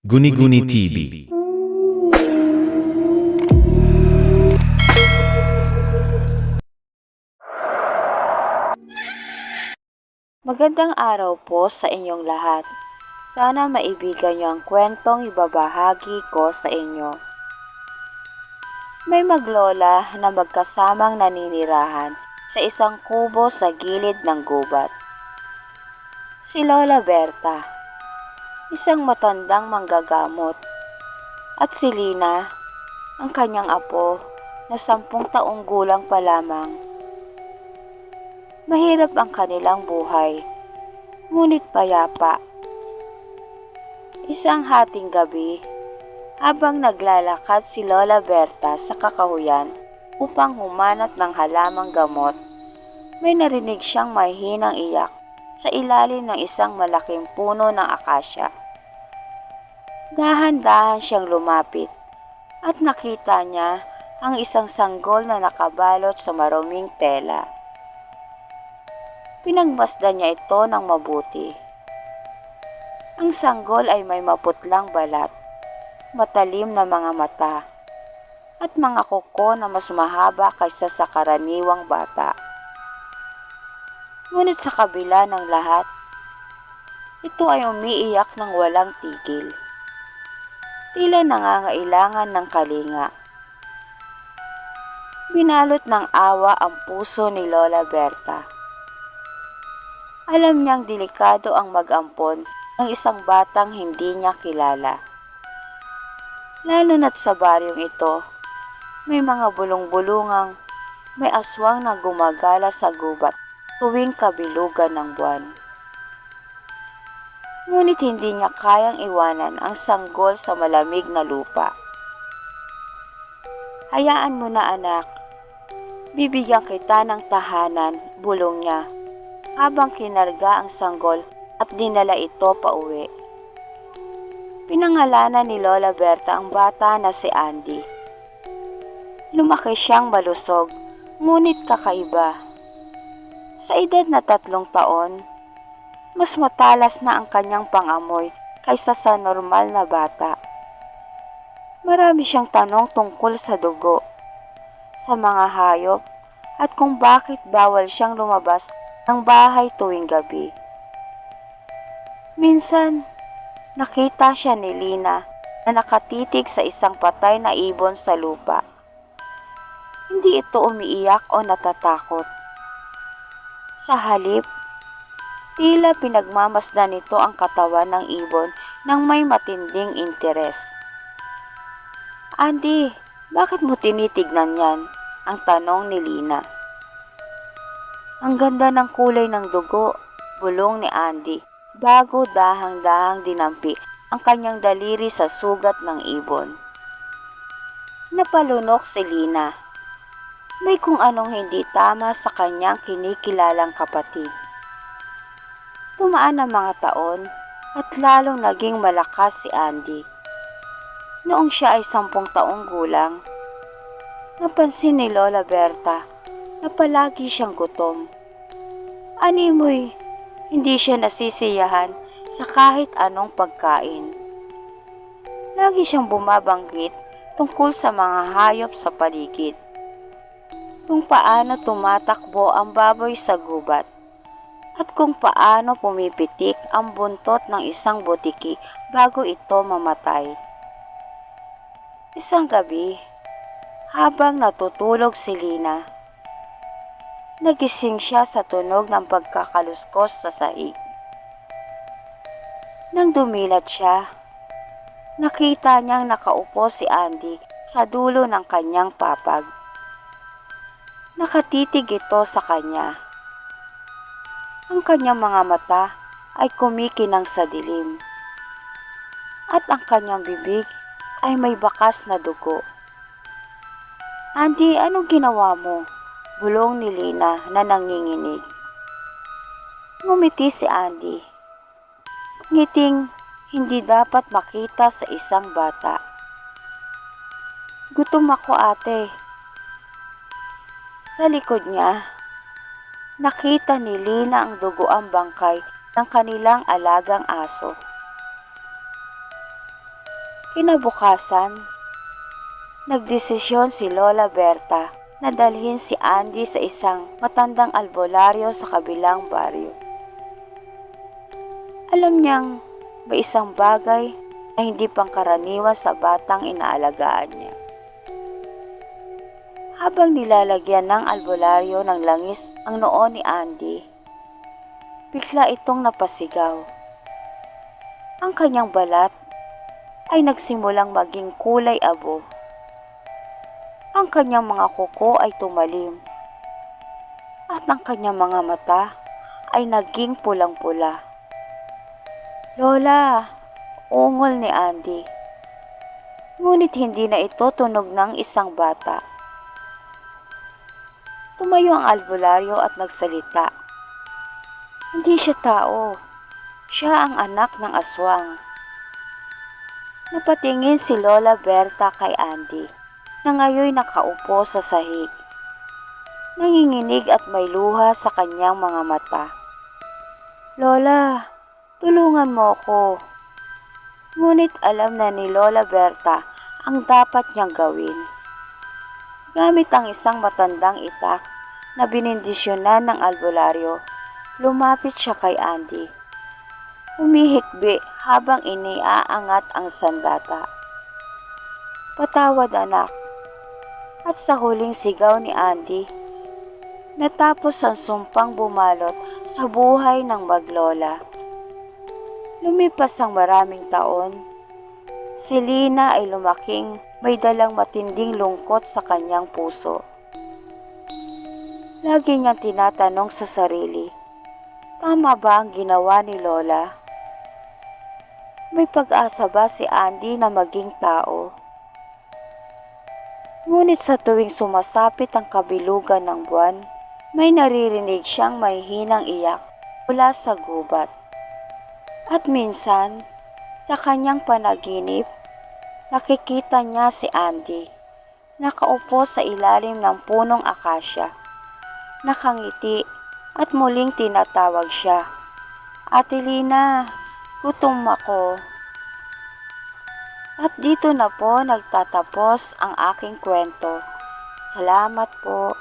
Guni-Guni TV. Magandang araw po sa inyong lahat. Sana maibigan niyo ang kwentong ibabahagi ko sa inyo. May maglola na magkasamang naninirahan sa isang kubo sa gilid ng gubat. Si Lola Berta, isang matandang manggagamot, at si Lina, ang kanyang apo na sampung taong gulang pa lamang. Mahirap ang kanilang buhay, ngunit payapa. Isang hating gabi, habang naglalakad si Lola Berta sa kakahuyan upang humanap ng halamang gamot, may narinig siyang mahinang iyak sa ilalim ng isang malaking puno ng akasya. Dahan-dahan siyang lumapit at nakita niya ang isang sanggol na nakabalot sa maruming tela. Pinagmasdan niya ito ng mabuti. Ang sanggol ay may maputlang balat, matalim na mga mata, at mga kuko na mas mahaba kaysa sa karaniwang bata. Ngunit sa kabila ng lahat, ito ay umiiyak ng walang tigil. Tila nangangailangan ng kalinga. Binalot ng awa ang puso ni Lola Berta. Alam niyang delikado ang mag-ampon ng isang batang hindi niya kilala. Lalo na't sa baryong ito, may mga bulong-bulungang may aswang na gumagala sa gubat tuwing kabilugan ng buwan. Ngunit hindi niya kayang iwanan ang sanggol sa malamig na lupa. Hayaan mo na anak, bibigyan kita ng tahanan, bulong niya habang kinarga ang sanggol at dinala ito pa uwi. Pinangalanan ni Lola Berta ang bata na si Andy. Lumaki siyang malusog, ngunit kakaiba. Sa edad na tatlong taon, mas matalas na ang kanyang pangamoy kaysa sa normal na bata. Marami siyang tanong tungkol sa dugo, sa mga hayop, at kung bakit bawal siyang lumabas ng bahay tuwing gabi. Minsan, nakita siya ni Lina na nakatitig sa isang patay na ibon sa lupa. Hindi ito umiiyak o natatakot. Sa halip, tila pinagmamasdan nito ang katawan ng ibon ng may matinding interes. Andy, bakit mo tinitignan yan? Ang tanong ni Lina. Ang ganda ng kulay ng dugo, bulong ni Andy, bago dahang-dahang dinampi ang kanyang daliri sa sugat ng ibon. Napalunok si Lina. May kung anong hindi tama sa kanyang kinikilalang kapatid. Tumaan ang mga taon at lalong naging malakas si Andy. Noong siya ay sampung taong gulang, napansin ni Lola Berta na palagi siyang gutom. Animoy, hindi siya nasisiyahan sa kahit anong pagkain. Lagi siyang bumabanggit tungkol sa mga hayop sa paligid. Kung paano tumatakbo ang baboy sa gubat at kung paano pumipitik ang buntot ng isang butiki bago ito mamatay. Isang gabi, habang natutulog si Lina, nagising siya sa tunog ng pagkakaluskos sa saig. Nang dumilat siya, nakita niyang nakaupo si Andy sa dulo ng kanyang papag. Nakatitig ito sa kanya. Ang kanyang mga mata ay kumikinang sa dilim. At ang kanyang bibig ay may bakas na dugo. Andy, anong ginawa mo? Bulong ni Lina na nanginginig. Ngumiti si Andy. Ngiting hindi dapat makita sa isang bata. Gutom ako ate. Sa likod niya, nakita ni Lina ang dugoang bangkay ng kanilang alagang aso. Kinabukasan, nagdesisyon si Lola Berta na dalhin si Andy sa isang matandang albularyo sa kabilang baryo. Alam niyang may isang bagay na hindi pangkaraniwan sa batang inaalagaan niya. Habang nilalagyan ng albularyo ng langis ang noo ni Andy, bigla itong napasigaw. Ang kanyang balat ay nagsimulang maging kulay abo. Ang kanyang mga kuko ay tumalim. At ang kanyang mga mata ay naging pulang-pula. Lola, ungol ni Andy. Ngunit hindi na ito tunog ng isang bata. Tumayo ang albularyo at nagsalita. Hindi siya tao. Siya ang anak ng aswang. Napatingin si Lola Berta kay Andy na ngayon nakaupo sa sahig. Nanginginig at may luha sa kanyang mga mata. Lola, tulungan mo ako. Ngunit alam na ni Lola Berta ang dapat niyang gawin. Gamit ang isang matandang itak na binindisyonan ng albularyo, lumapit siya kay Andy. Humihikbi habang iniaangat ang sandata. Patawad anak. At sa huling sigaw ni Andy, natapos ang sumpang bumalot sa buhay ng maglola. Lumipas ang maraming taon. Si Lina ay lumaking may dalang matinding lungkot sa kanyang puso. Lagi niyang tinatanong sa sarili, tama ba ang ginawa ni Lola? May pag-asa ba si Andy na maging tao? Ngunit sa tuwing sumasapit ang kabilugan ng buwan, may naririnig siyang may hinang iyak mula sa gubat. At minsan, sa kanyang panaginip, nakikita niya si Andy, nakaupo sa ilalim ng punong akasya, nakangiti at muling tinatawag siya. Ate Lina, gutom ako. At dito na po nagtatapos ang aking kwento. Salamat po.